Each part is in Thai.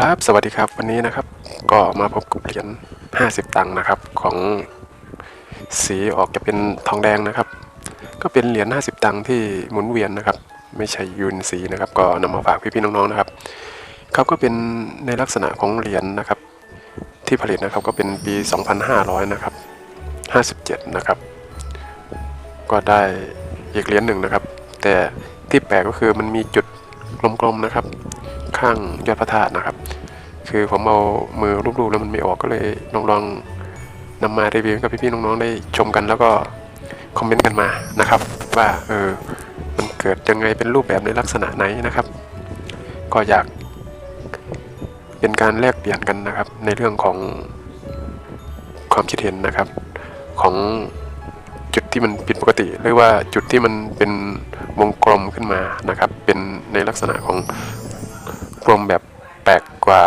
ครับ สวัสดีครับ วันนี้นะครับ ก็มาพบกับเหรียญ50 ตังค์นะครับ ของสีออกจะเป็นทองแดงนะครับ ก็เป็นเหรียญ50 ตังค์ที่หมุนเวียนนะครับ ไม่ใช่ยูนสีนะครับ ก็นำมาฝากพี่ๆน้องๆนะครับ ครับก็เป็นในลักษณะของเหรียญนะครับ ที่ผลิตนะครับก็เป็นปี 2500 นะครับ 57 นะครับ ก็ได้อีกเหรียญหนึ่งนะครับ แต่ที่แปลกก็คือมันมีจุดกลมๆนะครับ ข้างยอดพระธาตุนะครับ คือผมเอามือรูปๆแล้วมันไม่ออกก็เลยลองลองนำมารีวิวกับพี่ๆน้องๆได้ชมกันแล้วก็คอมเมนต์กันมานะครับ ว่าเออมันเกิดยังไงเป็นรูปแบบในลักษณะไหนนะครับ ก็อยากเป็นการแลกเปลี่ยนกันนะครับ ในเรื่องของความคิดเห็นนะครับ ของจุดที่มันผิดปกติ หรือว่าจุดที่มันเป็นวงกลมขึ้นมานะครับ เป็นในลักษณะของ กลมแบบแปลกกว่า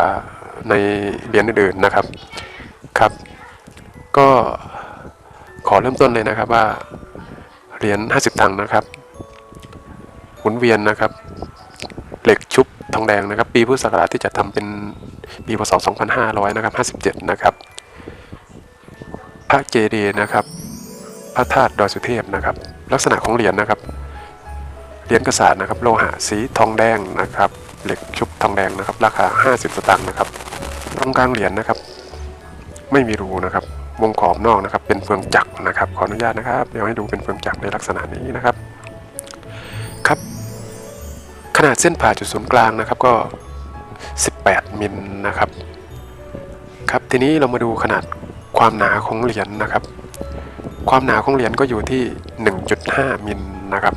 ในเหรียญอื่นๆนะครับครับ ก็ขอเริ่มต้นเลยนะครับว่าเหรียญ50ตังค์นะครับหมุนเวียนนะครับ เหล็กชุบทองแดงนะครับ ปีพุทธศักราชที่จะทำเป็นปีพศ2500นะครับ57 นะครับ พระเจดีย์นะครับ พระธาตุดอยสุเทพนะครับ ลักษณะของเหรียญนะครับเหรียญกระสานะครับ โลหะสีทองแดงนะครับ เหล็กชุบทองแดงนะครับ ราคา 50 สตางค์นะครับตรงกลางเหรียญนะครับ ไม่มีรูนะครับ วงขอบนอกนะครับ เป็นเฟืองจักรนะครับ ขออนุญาตนะครับ เดี๋ยวให้ดูเป็นเฟืองจักรในลักษณะนี้นะครับ ครับ ขนาดเส้นผ่าจุดศูนย์กลางนะครับก็ 18 มิลนะครับ ครับทีนี้เรามาดูขนาดความหนาของเหรียญนะครับ ความหนาของเหรียญก็อยู่ที่ 1.5 มิลนะครับ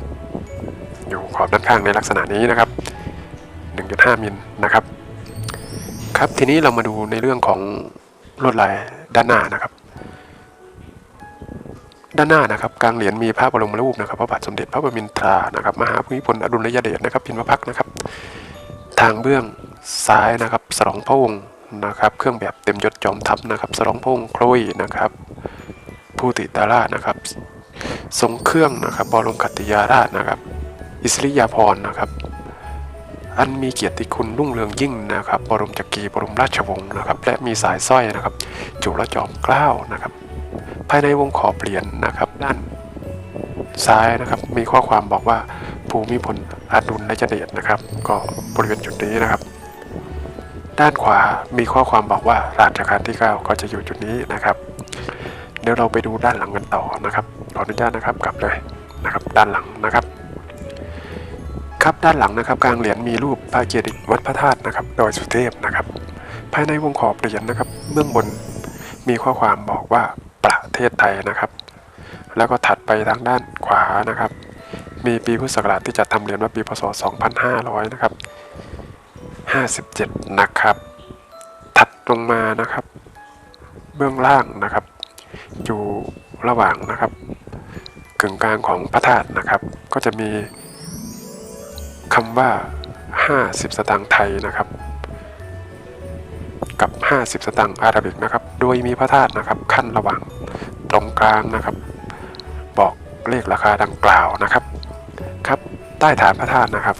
อยู่ขอบด้านข้างในลักษณะนี้นะครับ 1.5มิลนะครับ ครับทีนี้เรามาดูในเรื่องของลวดลายด้านหน้านะครับ ด้านหน้านะครับกลางเหรียญมีพระบรมรูปนะครับ พระบาทสมเด็จพระบรมินทรานะครับมหาภูมิพลอดุลยเดชนะครับพิมพ์พระพักนะครับ ทางเบื้องซ้ายนะครับสรองพระองค์นะครับเครื่องแบบเต็มยศจอมทัพนะครับสรองพระองค์โคลยนะครับผู้ติตาราชนะครับ ทรงเครื่องนะครับบรมขัตติยาราชนะครับ อิสริยาภรณ์นะครับ อันมีเกียรติคุณรุ่งเรืองยิ่งนะครับบรมจักรีบรมราชวงศ์นะครับ และมีสายสร้อยนะครับ จุลจอมเกล้านะครับ ภายในวงขอบเหรียญนะครับ ด้านซ้ายนะครับ มีข้อความบอกว่าภูมิพลอดุลยเดชนะครับ ก็บริเวณจุดนี้นะครับ ด้านขวามีข้อความบอกว่ารัชกาลที่ 9 ก็จะอยู่จุดนี้นะครับ เดี๋ยวเราไปดูด้านหลังกันต่อนะครับขออนุญาตนะครับกลับเลยนะครับ ด้านหลังนะครับ ครับด้านหลังนะครับกลางเหรียญมีรูปพระเกียรติวัดพระธาตุนะครับดอยสุเทพนะครับ ภายในวงขอบเหรียญนะครับ เบื้องบนมีข้อความบอกว่าประเทศไทยนะครับ แล้วก็ถัดไปทางด้านขวานะครับ มีปีพุทธศักราชที่จะทำเหรียญว่าปีพศ 2500 นะครับ 57 นะครับ ถัดลงมานะครับ เบื้องล่างนะครับ อยู่ระหว่างนะครับกึ่งกลางของพระธาตุนะครับ ก็จะมี คำว่า 50 สตางค์ไทยนะครับ กับ 50 สตางค์อาราบิกนะครับ โดยมีพระธาตุนะครับ ขั้นระหว่างตรงกลางนะครับ บอกเลขราคาดังกล่าวนะครับ ครับใต้ฐานพระธาตุนะครับ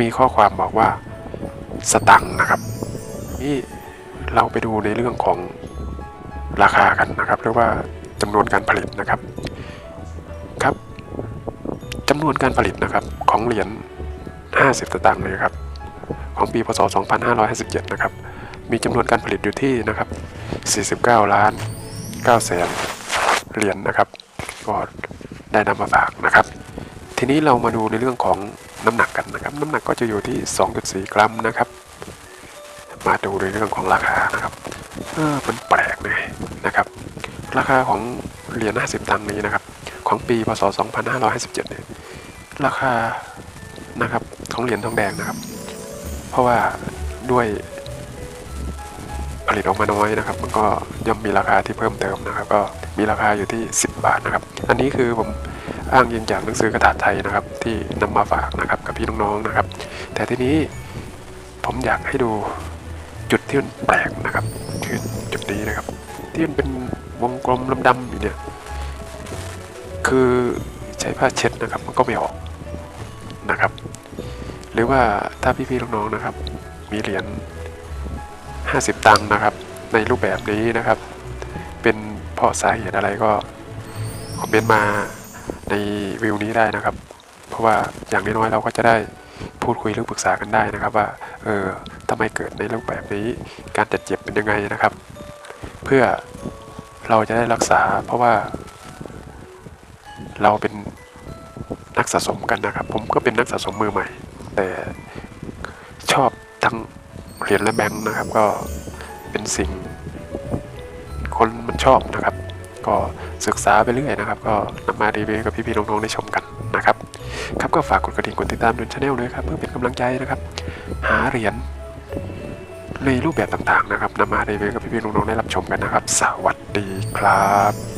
มีข้อความบอกว่าสตังค์นะครับนี่เราไปดูในเรื่องของราคากันนะครับหรือว่าจำนวนการผลิตนะครับ ครับจำนวนการผลิตนะครับของเหรียญ 50 สตางค์เลยครับ ของปีพศ 2557 นะครับ มีจำนวนการผลิตอยู่ที่นะครับ 49 ล้าน9แสนเหรียญนะครับก็ได้นำมาฝากนะครับ ทีนี้เรามาดูในเรื่องของน้ำหนักกันนะครับ น้ำหนักก็จะอยู่ที่ 2.4 กรัมนะครับ มาดูในเรื่องของราคานะครับเออมันแปลกเลยนะครับ ราคาของเหรียญ50ตังค์นี้นะครับ ของปีพศ 2557เนี่ยราคา นะครับ ของเหรียญทองแดงนะครับ เพราะว่าด้วยผลิตออกมาน้อยนะครับ มันก็ย่อมมีราคาที่เพิ่มเติมนะครับ ก็มีราคาอยู่ที่ 10 บาทนะครับ อันนี้คือผมอ้างยิงจากหนังสือกระดาษไทยนะครับ ที่นำมาฝากนะครับกับพี่น้องๆนะครับ แต่ทีนี้ผมอยากให้ดูจุดที่มันแปลกนะครับคือจุดนี้นะครับ ที่มันเป็นวงกลมดำๆอยู่เนี่ยคือใช้ผ้าเช็ดนะครับ มันก็ไม่ออก นะครับ หรือว่าถ้าพี่ๆน้องๆนะครับ มีเหรียญ50 ตังค์นะครับ ในรูปแบบนี้นะครับ เป็นเพราะสาเหตุอะไรก็คอมเมนต์มาในวิวนี้ได้นะครับ เพราะว่าอย่างน้อยๆเราก็จะได้พูดคุยหรือปรึกษากันได้นะครับ ว่าเออทำไมเกิดในรูปแบบนี้การจัดเจ็บเป็นยังไงนะครับ เพื่อเราจะได้รักษาเพราะว่า เราเป็น นักสะสมกันนะครับ ผมก็เป็นนักสะสมมือใหม่ แต่ชอบทั้งเหรียญและแบงค์นะครับ ก็เป็นสิ่ง คนมันชอบนะครับ ก็ศึกษาไปเรื่อยนะครับ ก็นำมารีวิวกับพี่ๆน้องๆได้ชมกันนะครับครับก็ฝากกดกระดิ่งกดติดตามดูช anel ด้วยครับเพื่อเป็นกำลังใจนะครับ หาเหรียญในรูปแบบต่างๆนะครับนำมารีวิวกับพี่ๆน้องๆได้รับชมกันนะครับ สวัสดีครับ